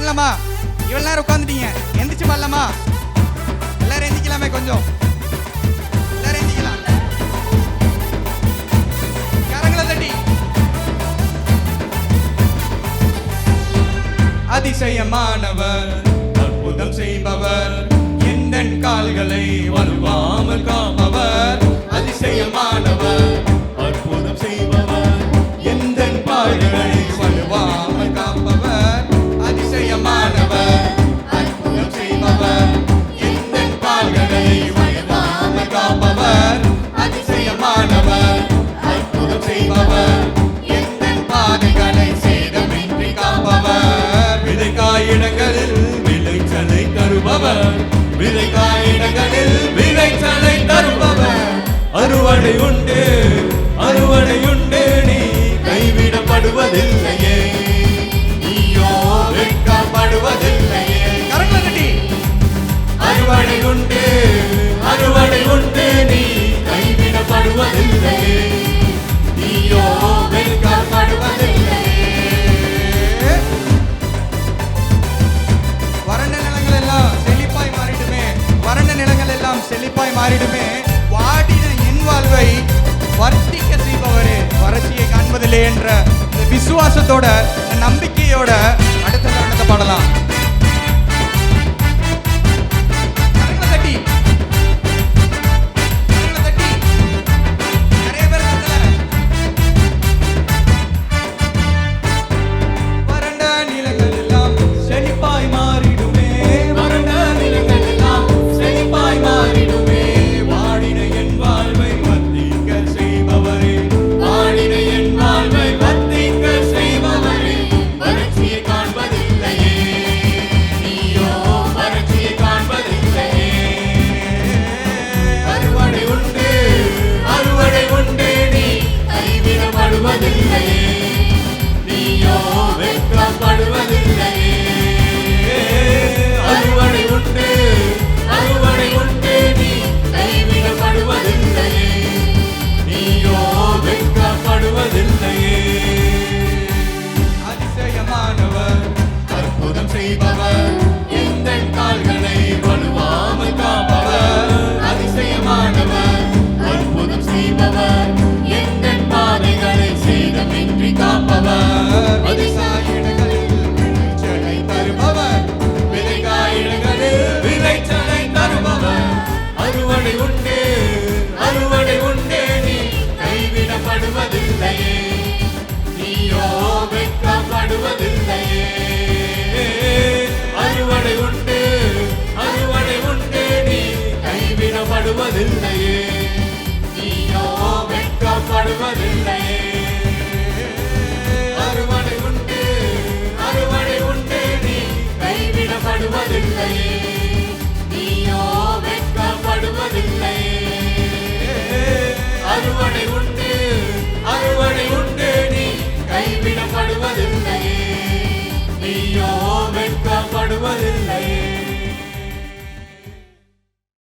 பண்ணலாமா? இவ்வளோ நேரம் உட்காந்துட்டீங்க எந்திரிச்சு பண்ணலாமா? எல்லாரும் எந்திக்கலாமே கொஞ்சம். எல்லாரும் எந்திக்கலாம் கரங்களை தட்டி. அதிசயமானவர் அற்புதம் செய்பவர் எந்த கால்களை வலுவாமல் காப்பவர்? அதிசயமானவர் அற்புதம் செய்பவர் எந்த கால்களை வலுவாமல் காப்பவர்? அற்புதம் செய்பவர் பாதைகளை சேதமின்றி காப்பவர். விதைக்காயிடங்களில் விளைச்சலை தருபவர். விதைக்காயிடங்களில் விளைச்சலை தருபவர். அறுவடை உண்டு அறுவடை உண்டு நீ கைவிடப்படுவதில்லை. செழிப்பாய் மாறிடுமே. வாடின என் வாழ்வை வர்த்திக்க செய்பவரே. வறட்சியை காண்பதில்லை என்ற இந்த விசுவாசத்தோட நம்பிக்கையோட வெட்கப்படுவதில்லையே வெட்கப்படுவதில்லையே நீயோ வெட்கப்படுவதில்லையே. அறுவடை உண்டு அறுவடை உண்டு நீ கைவிடப்படுவதில்லையே. நீயோ வெட்கப்படுவதில்லையே. கைவிடப்படுவதில்லையே நீயோ வெட்கப்படுவதில்லையே